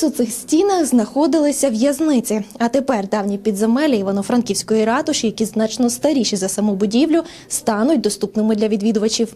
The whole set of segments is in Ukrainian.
Колись у цих стінах знаходилися в'язниці, а тепер давні підземелля Івано-Франківської ратуші, які значно старіші за саму будівлю, стануть доступними для відвідувачів.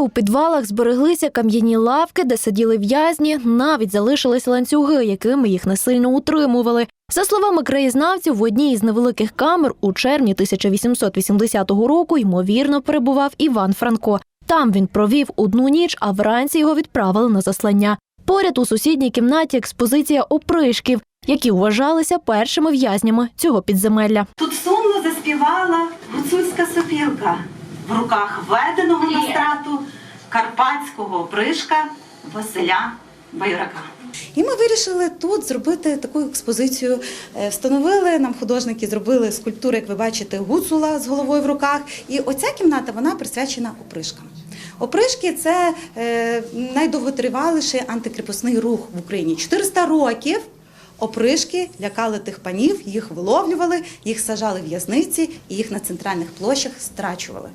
У підвалах збереглися кам'яні лавки, де сиділи в'язні. Навіть залишились ланцюги, якими їх насильно утримували. За словами краєзнавців, в одній із невеликих камер у червні 1880 року ймовірно перебував Іван Франко. Там він провів одну ніч, а вранці його відправили на заслання. Поряд у сусідній кімнаті експозиція опришків, які вважалися першими в'язнями цього підземелля. Тут сумно заспівала гуцульська сопілка в руках введеного на страту карпатського бришка Василя Байрака. І ми вирішили тут зробити таку експозицію. Е, Встановили нам художники, зробили скульптури, як ви бачите, гуцула з головою в руках. І оця кімната вона присвячена опришкам. Опришки це е, найдовготриваліший антикріпосний рух в Україні. 400 років опришки лякали тих панів, їх виловлювали, їх сажали в в'язниці і їх на центральних площах страчували.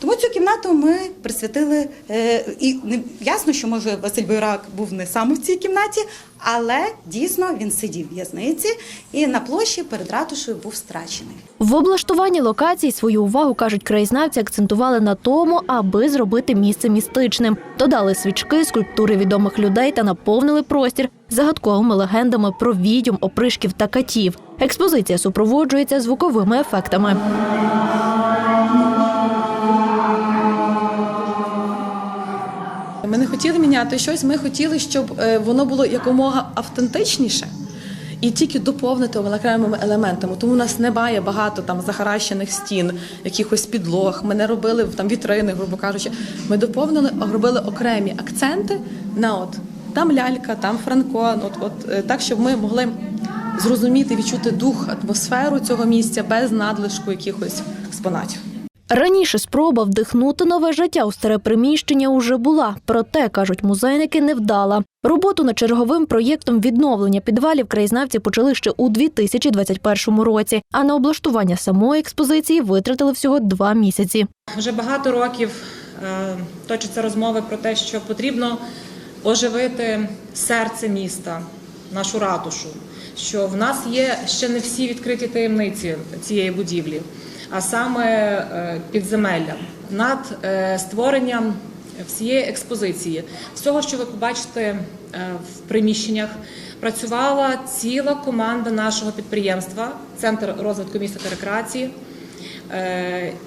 Тому цю кімнату ми присвятили. Е, і ясно, що може Василь Бойрак був не саме в цій кімнаті, але дійсно він сидів в в'язниці і на площі перед ратушею був страчений. В облаштуванні локацій свою увагу кажуть краєзнавці, акцентували на тому, аби зробити місце містичним. Додали свічки, скульптури відомих людей та наповнили простір загадковими легендами про відьом, опришків та катів. Експозиція супроводжується звуковими ефектами. Ми не хотіли міняти щось, ми хотіли, щоб е, воно було якомога автентичніше і тільки доповнити окремими елементами. Тому у нас немає багато там захаращених стін, якихось підлог. Ми не робили там вітрини, грубо кажучи. Ми доповнили, робили окремі акценти на от там лялька, там Франко. От, от е, так, щоб ми могли зрозуміти, відчути дух, атмосферу цього місця без надлишку якихось експонатів. Раніше спроба вдихнути нове життя у старе приміщення уже була, проте кажуть музейники, не вдала. Роботу над черговим проєктом відновлення підвалів краєзнавці почали ще у 2021 році. А на облаштування самої експозиції витратили всього два місяці. Вже багато років е, точаться розмови про те, що потрібно оживити серце міста, нашу ратушу. Що в нас є ще не всі відкриті таємниці цієї будівлі, а саме е, підземелля над е, створенням всієї експозиції, всього, що ви побачите е, в приміщеннях, працювала ціла команда нашого підприємства, Центр розвитку міста та рекреації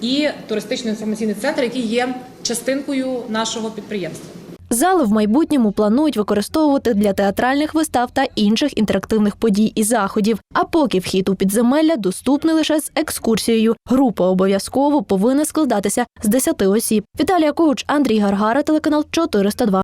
і туристично-інформаційний центр, який є частинкою нашого підприємства. Зали в майбутньому планують використовувати для театральних вистав та інших інтерактивних подій і заходів. А поки вхід у підземелля доступний лише з екскурсією. Група обов'язково повинна складатися з 10 осіб. Віталія Когуч, Андрій Гаргара, телеканал 402.